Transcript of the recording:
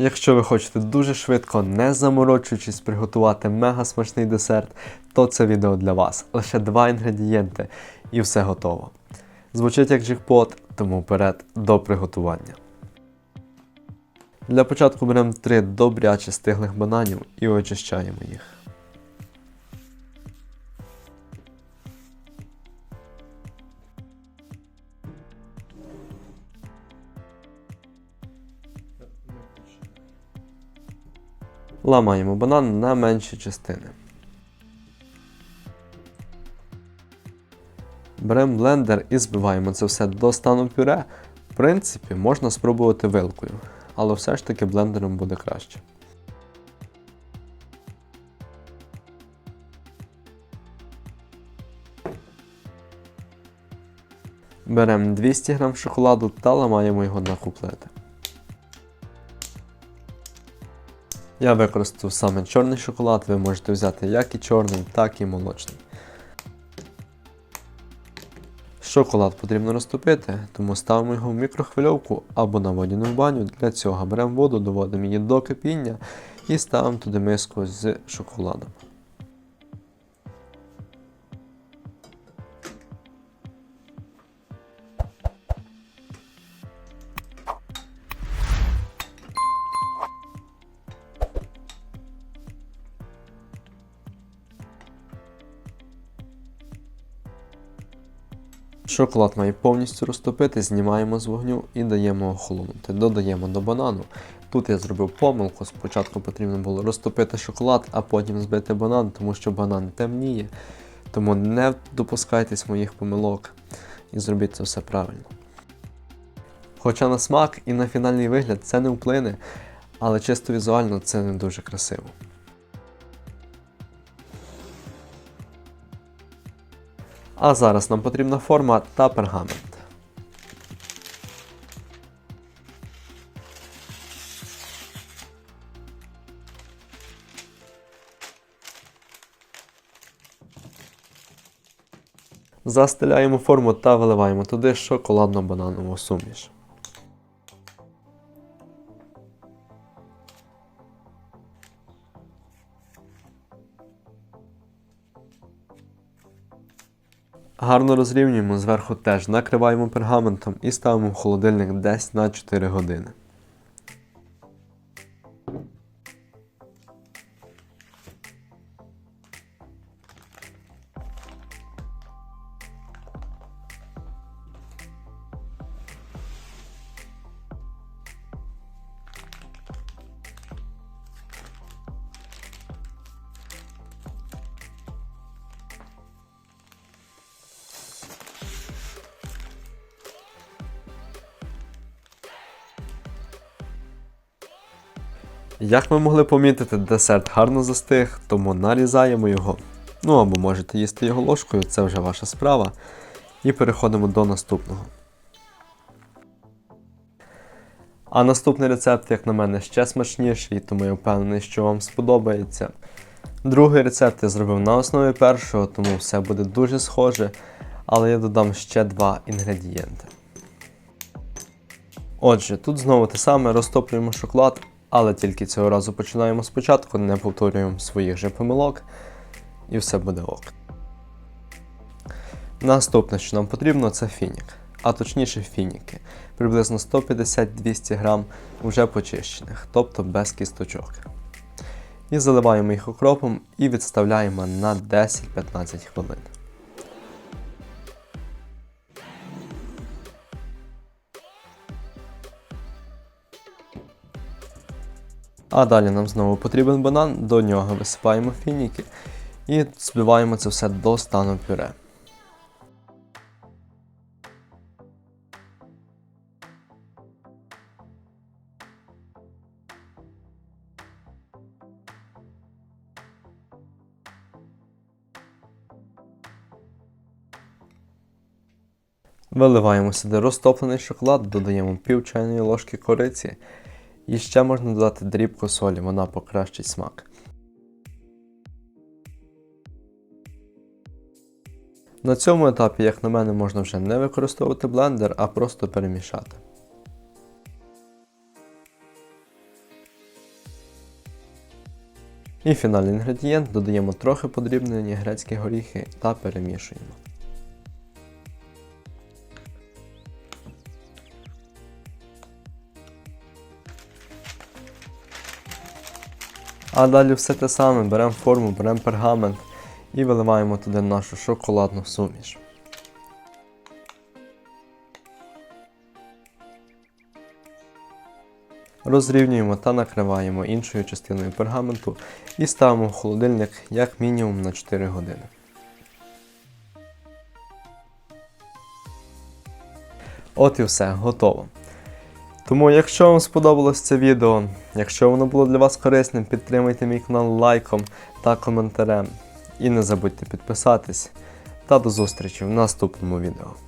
Якщо ви хочете дуже швидко, не заморочуючись, приготувати мега смачний десерт, то це відео для вас. Лише два інгредієнти і все готово. Звучить як джекпот, тому вперед до приготування. Для початку беремо три добряче стиглих бананів і очищаємо їх. Ламаємо банан на менші частини. Беремо блендер і збиваємо це все до стану пюре. В принципі, можна спробувати вилкою, але все ж таки блендером буде краще. Беремо 200 г шоколаду та ламаємо його на куплети. Я використав саме чорний шоколад, ви можете взяти як і чорний, так і молочний. Шоколад потрібно розтопити, тому ставимо його в мікрохвильовку або на водяну баню. Для цього беремо воду, доводимо її до кипіння і ставимо туди миску з шоколадом. Шоколад має повністю розтопити, знімаємо з вогню і даємо охолонути. Додаємо до банану. Тут я зробив помилку. Спочатку потрібно було розтопити шоколад, а потім збити банан, тому що банан темніє. Тому не допускайтесь моїх помилок і зробіть це все правильно. Хоча на смак і на фінальний вигляд це не вплине, але чисто візуально це не дуже красиво. А зараз нам потрібна форма та пергамент. Застеляємо форму та виливаємо туди шоколадно-бананову суміш. Гарно розрівнюємо, зверху теж накриваємо пергаментом і ставимо в холодильник десь на 4 години. Як ми могли помітити, десерт гарно застиг, тому нарізаємо його. Ну або можете їсти його ложкою, це вже ваша справа. І переходимо до наступного. А наступний рецепт, як на мене, ще смачніший, тому я впевнений, що вам сподобається. Другий рецепт я зробив на основі першого, тому все буде дуже схоже, але я додам ще два інгредієнти. Отже, тут знову те саме розтоплюємо шоколад, але тільки цього разу починаємо спочатку, не повторюємо своїх же помилок, і все буде ок. Наступне, що нам потрібно, це фінік, а точніше фініки. Приблизно 150-200 грам вже почищених, тобто без кісточок. І заливаємо їх окропом і відставляємо на 10-15 хвилин. А далі нам знову потрібен банан, до нього висипаємо фініки і збиваємо це все до стану пюре. Виливаємо сюди розтоплений шоколад, додаємо пів чайної ложки кориці. І ще можна додати дрібку солі, вона покращить смак. На цьому етапі, як на мене, можна вже не використовувати блендер, а просто перемішати. І фінальний інгредієнт додаємо трохи подрібнені грецькі горіхи та перемішуємо. А далі все те саме, беремо форму, беремо пергамент і виливаємо туди нашу шоколадну суміш. Розрівнюємо та накриваємо іншою частиною пергаменту і ставимо в холодильник як мінімум на 4 години. От і все, готово. Тому, якщо вам сподобалось це відео, якщо воно було для вас корисним, підтримайте мій канал лайком та коментарем. І не забудьте підписатись. Та до зустрічі в наступному відео.